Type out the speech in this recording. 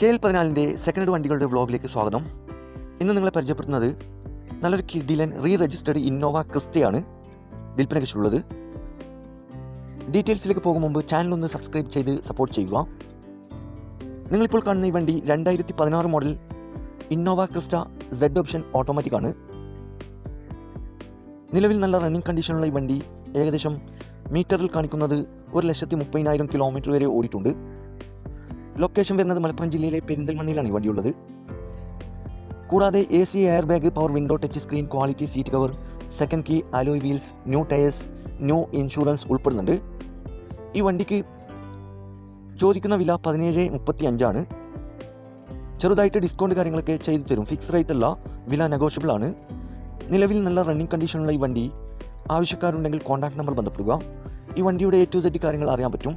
K L പതിനാലിന്റെ second വണ്ടികളുടെ വ്ളോഗിലേക്ക് സ്വാഗതം. ഇന്ന് നിങ്ങളെ പരിചയപ്പെടുത്തുന്നത് നല്ലൊരു കിഡിലൻ റീ രജിസ്റ്റേഡ് ഇന്നോവ ക്രിസ്റ്റയാണ്. വിൽപ്പന കഴിച്ചുള്ളത് ഡീറ്റെയിൽസിലേക്ക് പോകും മുമ്പ് ചാനൽ ഒന്ന് സബ്സ്ക്രൈബ് ചെയ്ത് സപ്പോർട്ട് ചെയ്യുക. നിങ്ങളിപ്പോൾ കാണുന്ന ഈ വണ്ടി രണ്ടായിരത്തി പതിനാറ് model Innova Crysta Z option automatic ആണ്. നിലവിൽ നല്ല റണ്ണിങ് കണ്ടീഷനുള്ള ഈ വണ്ടി ഏകദേശം മീറ്ററിൽ കാണിക്കുന്നത് ഒരു ലക്ഷത്തി മുപ്പതിനായിരം കിലോമീറ്റർ വരെ ഓടിയിട്ടുണ്ട്. ലൊക്കേഷൻ വരുന്നത് മലപ്പുറം ജില്ലയിലെ പെരിന്തൽമണ്ണയിലാണ് ഈ വണ്ടിയുള്ളത്. കൂടാതെ A C air bag power window touch screen quality seat cover second key alloy wheels new tyres new insurance ഉൾപ്പെടുന്നുണ്ട്. ഈ വണ്ടിക്ക് ചോദിക്കുന്ന വില പതിനേഴ് മുപ്പത്തി അഞ്ചാണ് ചെറുതായിട്ട് ഡിസ്കൗണ്ട് കാര്യങ്ങളൊക്കെ ചെയ്തു തരും. ഫിക്സ് റേറ്റ് അല്ല വില നെഗോഷ്യബിൾ ആണ്. നിലവിൽ നല്ല റണ്ണിങ് കണ്ടീഷനുള്ള ഈ വണ്ടി ആവശ്യക്കാരുണ്ടെങ്കിൽ കോൺടാക്ട് നമ്പർ ബന്ധപ്പെടുക. ഈ വണ്ടിയുടെ എ ടു സെറ്റ് കാര്യങ്ങൾ അറിയാൻ പറ്റും.